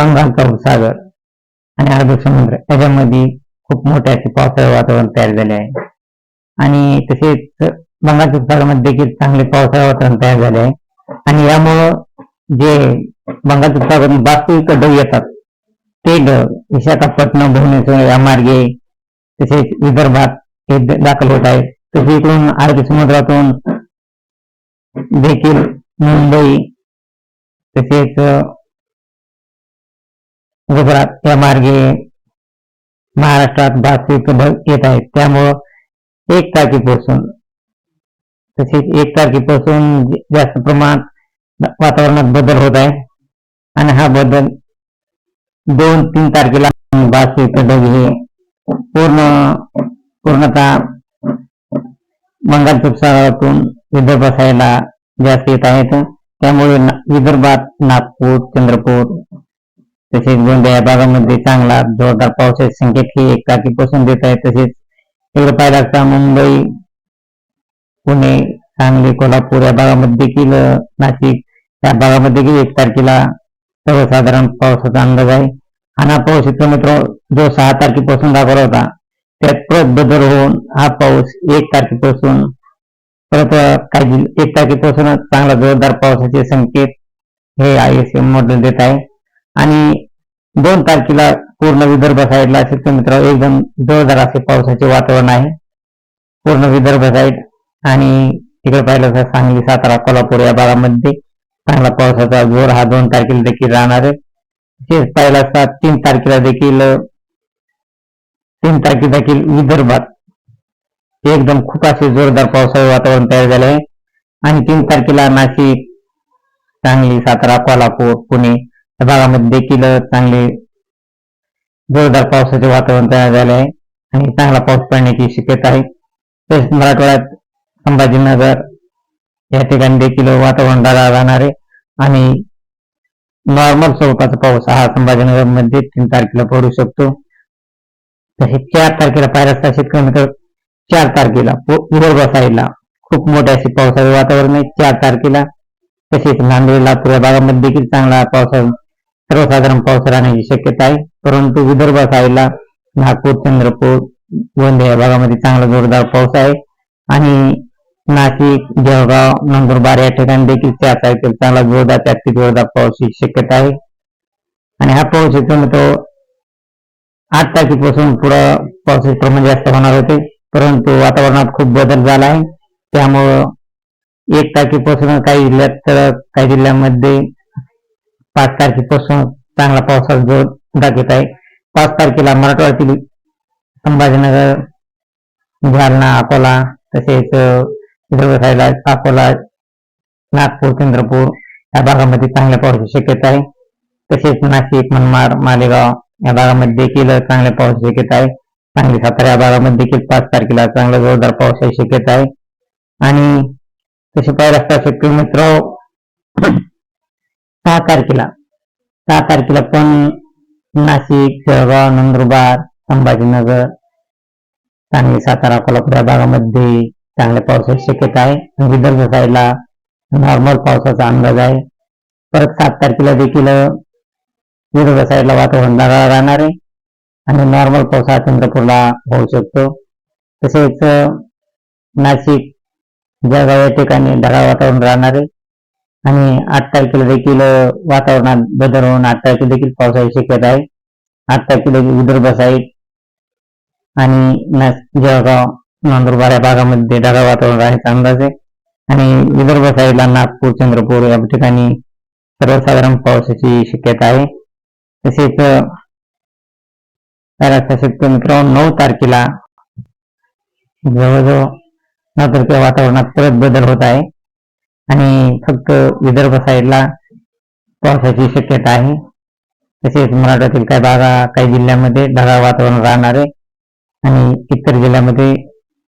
बंगालचा उपसागर आणि अर्ध समुद्र. याच्यामध्ये खूप मोठे असे पावसाळे वातावरण तयार झाले आहे. आणि तसेच बंगालच्या उपसागरामध्ये देखील चांगले पावसाळे वातावरण तयार झाले आहे. आणि यामुळं जे बंगालच्या उपसागरातून वास्तविक ढग येतात ते ढग विशाखापट्टणम भुवनेश्वर या मार्गे तसेच विदर्भात हे दाखल होत आहेत. तसे इकडून अरबी समुद्रातून देखील मुंबई तसेच गुजरात या मार्गे महाराष्ट्रात वास्तविक ढग येत आहेत. त्यामुळं एक तारखेपासून तसेच एक तारखेपासून जास्त प्रमाणात वातावरणात बदल होत आहे. आणि हा बदल दोन तीन तारखेला वास्तविक ढग हे पूर्ण पूर्णतः बंगालच्या उपसागरातून विदर्भ सायला जास्त येत आहेत. त्यामुळे विदर्भात नागपूर चंद्रपूर तसेच गोंदिया या भागामध्ये चांगला जोरदार पावसाचे संकेत हे एक तारखेपासून देत आहे. तसेच इकडे पाहिलं असता मुंबई पुणे सांगली कोल्हापूर या भागामध्ये देखील नाशिक या भागामध्ये देखील एक तारखेला सर्वसाधारण पावसाचा अंदाज आहे. आणि हा पाऊस इथं मित्र जो सहा तारखेपासून दाखवला होता त्यात परत बदल होऊन हा पाऊस एक तारखेपासून परत काही एक तारखेपासून चांगला जोरदार पावसाचे संकेत हे आय एस एम मॉडेल देत आहे. आणि दोन तारखेला पूर्ण विदर्भ साईडला शेतकरी मित्र एकदम जोरदार असे पावसाचे वातावरण आहे. पूर्ण विदर्भ साईड आणि तिकडे पाहिलं तर सांगली सातारा कोल्हापूर या भागामध्ये चांगला पावसाचा जोर हा दोन तारखेला देखील राहणार आहे. तसेच पाहिलं असता तीन तारखेला देखील तीन तारखे देखील विदर्भात एकदम खूप असे जोरदार पावसाचे वातावरण तयार झाले आहे. आणि तीन तारखेला नाशिक सांगली सातारा कोल्हापूर पुणे या भागामध्ये देखील चांगले जोरदार पावसाचे वातावरण तयार झाले आहे आणि चांगला पाऊस पडण्याची शक्यता आहे. तसेच मराठवाड्यात संभाजीनगर या ठिकाणी देखील वातावरण राहणार आहे आणि नॉर्मल स्वरूपाचा पाऊस हा संभाजीनगरमध्ये तीन तारखेला पडू शकतो. तसेच चार तारखेला पाहिला असता शेतकऱ्यांकडे चार तारखेला विदर्भ साईडला खूप मोठे असे पावसाचे वातावरण आहे. चार तारखेला तसेच नांदेड लातूर या भागामध्ये देखील चांगला पावसाचा सर्वसाधारण पाऊस राहण्याची शक्यता आहे. परंतु विदर्भ साईडला नागपूर चंद्रपूर गोंदिया या भागामध्ये चांगला जोरदार पाऊस आहे. आणि नाशिक जळगाव नंदुरबार या ठिकाणी देखील त्या तारखेला चांगला जोरदार ते जोरदार पावसाची शक्यता आहे. आणि हा पाऊस येतो तो आठ तारखेपासून पुढं पावसाचे प्रमाण जास्त होणार होते. परंतु वातावरणात खूप बदल झाला आहे. त्यामुळं एक तारखेपासून काही जिल्ह्यात तर काही जिल्ह्यांमध्ये पाच तारखेपासून चांगला पावसाचा जोर दाखवत आहे. पाच तारखेला मराठवाड्यातील संभाजीनगर जालना अकोला तसेच विदर्भ साईडला अकोला नागपूर चंद्रपूर या भागामध्ये चांगल्या पावसाची शक्यता आहे. तसेच नाशिक मनमाड मालेगाव या भागामध्ये देखील चांगल्या पावसाची शक्यता आहे. सांगली सातारा या भागामध्ये देखील पाच तारखेला चांगला जोरदार पावसाची शक्यता आहे. आणि तसे पाहिलं असता शेतकरी मित्र सहा तारखेला. सहा तारखेला पण नाशिक जळगाव नंदुरबार संभाजीनगर सांगली सातारा कोल्हापूर या भागामध्ये चांगल्या पावसाची शक्यता आहे. विदर्भ साईडला नॉर्मल पावसाचा अंदाज आहे. परत सात तारखेला देखील विदर्भ साईडला वातावरण ढगाळ राहणार आहे. आणि नॉर्मल पाऊस हा चंद्रपूरला होऊ शकतो. तसेच नाशिक जळगाव या ठिकाणी ढगाळ वातावरण राहणार आहे. आणि आठ तारखेला देखील वातावरणात बदल होऊन आठ तारखेला देखील पावसाची शक्यता आहे. आठ तारखेला विदर्भ साईड आणि जळगाव नंदुरबार या भागामध्ये ढगाळ वातावरण राहायचा अंदाज आहे. आणि विदर्भ साईडला नागपूर चंद्रपूर या ठिकाणी सर्वसाधारण पावसाची शक्यता आहे. तसेच मित्रांनो नऊ तारखेला जवळजवळ नऊ तारखेला वातावरणात परत बदल होत आहे. आणि फक्त विदर्भ साईडला पावसाची शक्यता आहे. तसेच मराठवातील काही भागा काही जिल्ह्यामध्ये ढगाळ वातावरण राहणार आहे. आणि इतर जिल्ह्यामध्ये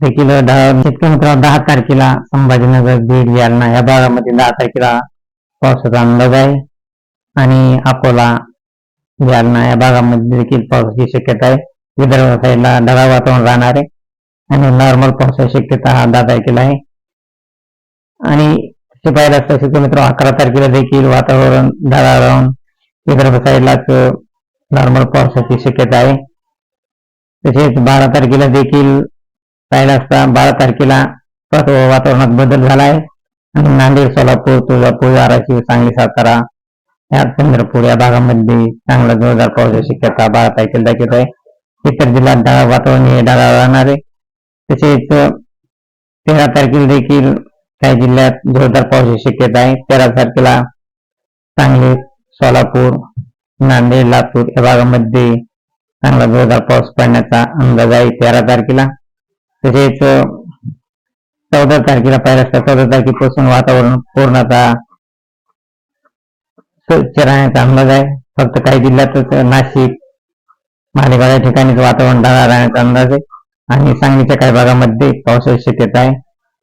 देखील शेतकरी मित्रांनो दहा तारखेला संभाजीनगर बीड जालना या भागामध्ये दहा तारखेला पावसाचा अंदाज आहे. आणि अकोला जालना या भागामध्ये देखील पावसाची शक्यता आहे. विदर्भ साईडला ढगाळ वातावरण राहणार आहे. आणि नॉर्मल पावसाची शक्यता हा दहा तारखेला आहे. आणि हे पाहिलं असता शेतकरी मित्र अकरा तारखेला देखील वातावरण ढगाळ राहून विदर्भ साईडलाच नॉर्मल पावसाची शक्यता आहे. तसेच बारा तारखेला देखील पाहिलं असता बारा तारखेला वातावरणात बदल झाला आहे आणि नांदेड सोलापूर तुळजापूर धाराशिव सांगली सातारा या चंद्रपूर या भागामध्ये चांगला जोरदार पावसाची शक्यता बारा तारखेला दाखवत आहे. इतर जिल्ह्यात वातावरण हे ढगाळ राहणार आहे. तसेच तेरा तारखेला देखील काही जिल्ह्यात जोरदार पावसाची शक्यता आहे. तेरा तारखेला सांगली सोलापूर नांदेड लातूर या भागामध्ये चांगला जोरदार पाऊस पडण्याचा अंदाज आहे तेरा तारखेला. तसेच चौदा तारखेला पाहिलं असता चौदा तारखेपासून वातावरण पूर्णता स्वच्छ राहण्याचा अंदाज आहे. फक्त काही जिल्ह्यातच नाशिक मालेगाव या ठिकाणीच वातावरण ढगाळ राहण्याचा अंदाज आहे. आणि सांगलीच्या काही भागामध्ये पावसाची शक्यता आहे.